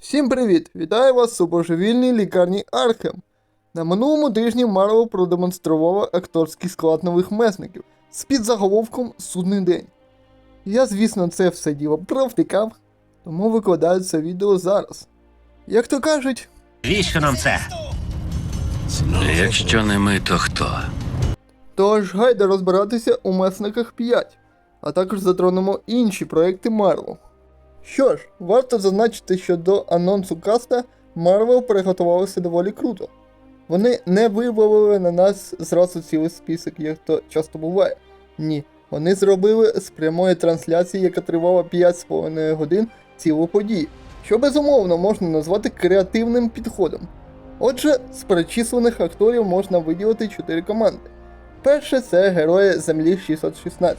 Всім привіт! Вітаю вас у божевільній лікарні Архем. На минулому тижні Марвел продемонструвала акторський склад нових месників з підзаголовком Судний день. Я, звісно, це все діло провтикав, тому викладаю це відео зараз. Як то кажуть, Віщо нам це? Якщо не ми, то хто? тож гайда розбиратися у месниках 5, а також затронемо інші проекти Марвел. Що ж, варто зазначити, що до анонсу каста Марвел приготувалося доволі круто. Вони не вивалили на нас зразу цілий список, як то часто буває. Ні, вони зробили з прямої трансляції, яка тривала 5,5 годин цілу подію, що безумовно можна назвати креативним підходом. Отже, з перечислених акторів можна виділити 4 команди. Перше це герої Землі 616,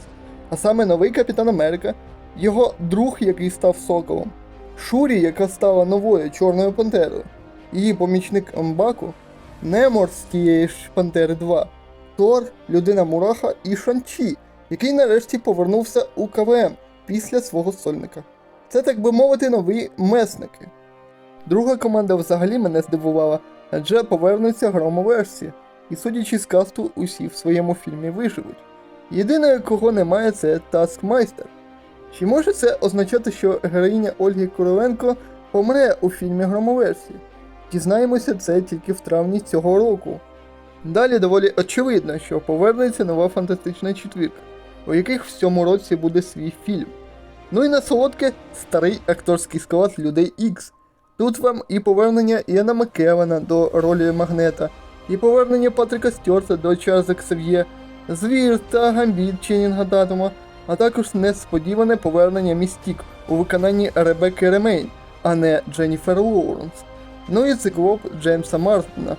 а саме новий Капітан Америка, його друг, який став соколом, Шурі, яка стала новою Чорною Пантерою, її помічник Амбаку, Немор з тієї ж Пантери 2, Тор, Людина Мураха і Шанчі, який нарешті повернувся у КВМ після свого сольника. Це, так би мовити, нові месники. Друга команда взагалі мене здивувала, адже повернуться громоверсії, і судячи з касту, усі в своєму фільмі виживуть. Єдине, кого немає, це Таскмайстер. Чи може це означати, що героїня Ольги Короленко помре у фільмі Громоверсії? Дізнаємося це тільки в травні цього року. Далі доволі очевидно, що повернеться нова фантастична четвірка, у яких в цьому році буде свій фільм. Ну і на солодке старий акторський склад людей X. Тут вам і повернення Іана Маккевана до ролі Магнета, і повернення Патріка Стюарта до Чарльза Ксав'є, Звір та Гамбіт Ченнінга Татума, а також несподіване повернення Містік у виконанні Ребекки Ремейн, а не Дженніфер Лоуренс. Ну і циклоп Джеймса Марстона.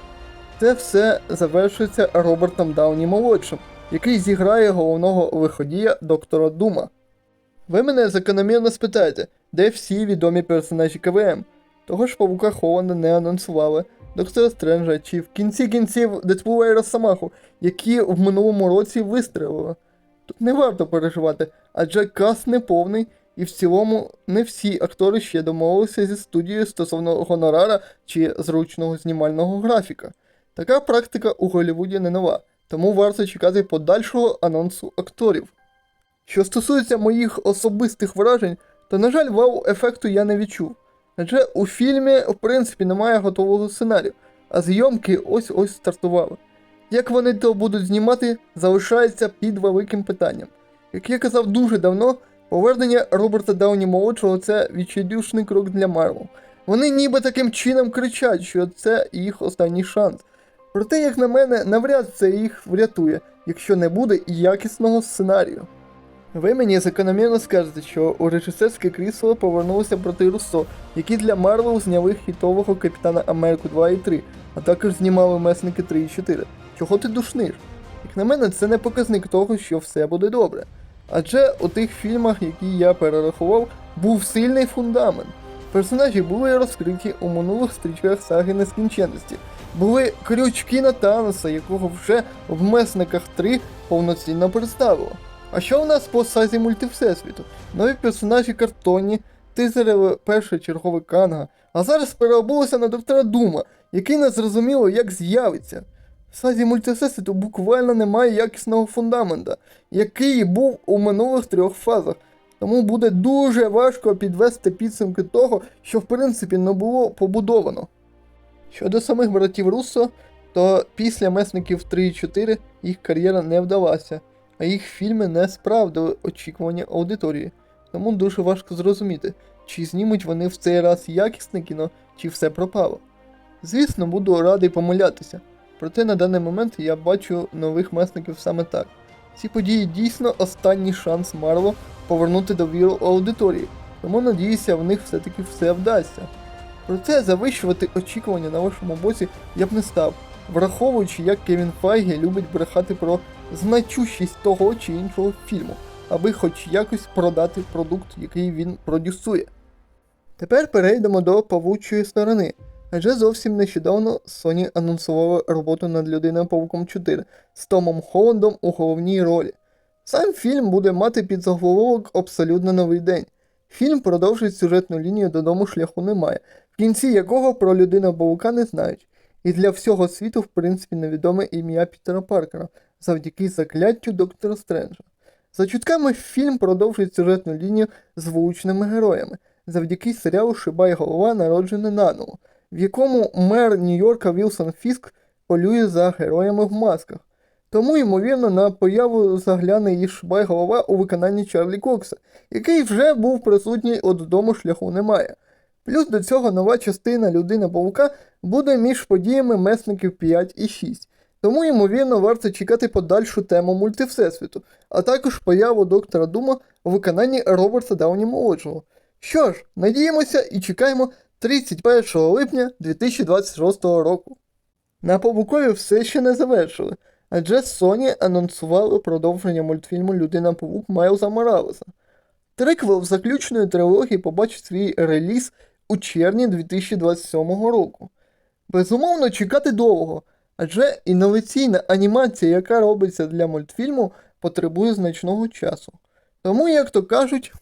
Це все завершується Робертом Дауні молодшим, який зіграє головного виходія доктора Дума. Ви мене закономірно спитаєте, де всі відомі персонажі КВМ? Того ж павука Холланда не анонсували, Доктора Стренджа чи в кінці кінців Дедпула і Росомаху, які в минулому році вистрелили. Тут не варто переживати, адже каст не повний, і в цілому не всі актори ще домовилися зі студією стосовно гонорара чи зручного знімального графіка. Така практика у Голлівуді не нова, тому варто чекати подальшого анонсу акторів. Що стосується моїх особистих вражень, то, на жаль, вау-ефекту я не відчув. Адже у фільмі, в принципі, немає готового сценарію, а зйомки ось-ось стартували. Як вони то будуть знімати, залишається під великим питанням. Як я казав дуже давно, повернення Роберта Дауні молодшого це відчайдушний крок для Марвел. Вони ніби таким чином кричать, що це їх останній шанс. Проте, як на мене, навряд це їх врятує, якщо не буде якісного сценарію. Ви мені закономірно скажете, що у режисерське крісло повернулося брати Руссо, які для Марвел зняли хітового Капітана Америку 2 і 3, а також знімали Месники 3 і 4. Чого ти душниш? Як на мене, це не показник того, що все буде добре. Адже у тих фільмах, які я перерахував, був сильний фундамент. Персонажі були розкриті у минулих стрічках саги нескінченності. Були крючки на Таноса, якого вже в Месниках 3 повноцінно представило. А що у нас по сазі мультивсесвіту? Нові персонажі картонні, тизерили перший черговий Канга, а зараз переобулося на доктора Дума, який не зрозуміло як з'явиться. В сазі мультивсесвіту буквально немає якісного фундамента, який був у минулих трьох фазах. Тому буде дуже важко підвести підсумки того, що в принципі не було побудовано. Щодо самих братів Руссо, то після месників 3 і 4 їх кар'єра не вдалася, а їх фільми не справдили очікування аудиторії. Тому дуже важко зрозуміти, чи знімуть вони в цей раз якісне кіно, чи все пропало. Звісно, буду радий помилятися, проте на даний момент я бачу нових месників саме так. Ці події дійсно останній шанс Марвел повернути довіру аудиторії, тому надіюся, в них все-таки все вдасться. Проте завищувати очікування на вашому боці я б не став, враховуючи, як Кевін Файгі любить брехати про значущість того чи іншого фільму, аби хоч якось продати продукт, який він продюсує. Тепер перейдемо до павучої сторони. Адже зовсім нещодавно Sony анонсувала роботу над Людиною Павуком 4 з Томом Холландом у головній ролі. Сам фільм буде мати під заголовок абсолютно новий день. Фільм продовжує сюжетну лінію додому шляху немає, в кінці якого про людину павука не знають. І для всього світу, в принципі, невідоме ім'я Пітера Паркера завдяки закляттю Доктора Стренджа. За чутками фільм продовжує сюжетну лінію з вуличними героями завдяки серіалу Шибай голова народжений наново, в якому мер Нью-Йорка Вілсон Фіск полює за героями в масках. Тому, ймовірно, на появу загляне і Шибай голова у виконанні Чарлі Кокса, який вже був присутній от додому шляху немає. Плюс до цього нова частина Людина Павука буде між подіями месників 5 і 6. Тому, ймовірно, варто чекати подальшу тему мультивсесвіту, а також появу доктора Дума у виконанні Роберта Дауні молодшого. Що ж, надіємося і чекаємо 31 липня 2026 року. На Павукові все ще не завершили, адже Sony анонсували продовження мультфільму Людина Павук Майлза Моралеса. Триквел заключної трилогії побачить свій реліз у червні 2027 року. Безумовно, чекати довго, адже інноваційна анімація, яка робиться для мультфільму, потребує значного часу. Тому, як то кажуть,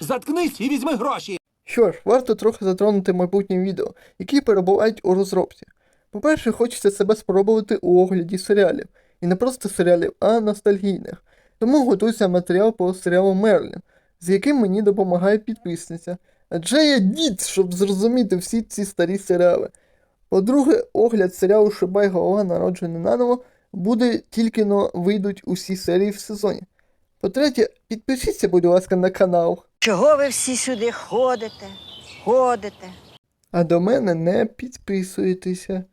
Заткнись і візьми гроші. Що ж, варто трохи затронути майбутні відео, які перебувають у розробці. По-перше, хочеться себе спробувати у огляді серіалів. І не просто серіалів, а ностальгійних. Тому готується матеріал по серіалу Мерлін, з яким мені допомагає підписниця. Адже я дід, щоб зрозуміти всі ці старі серіали. По-друге, огляд серіалу Шибай голова народжений наново буде тільки но вийдуть усі серії в сезоні. По-третє, підпишіться, будь ласка, на канал. Чого ви всі сюди ходите? Ходите? А до мене не підписуєтеся.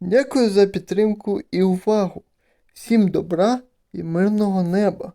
Дякую за підтримку і увагу. Всім добра і мирного неба.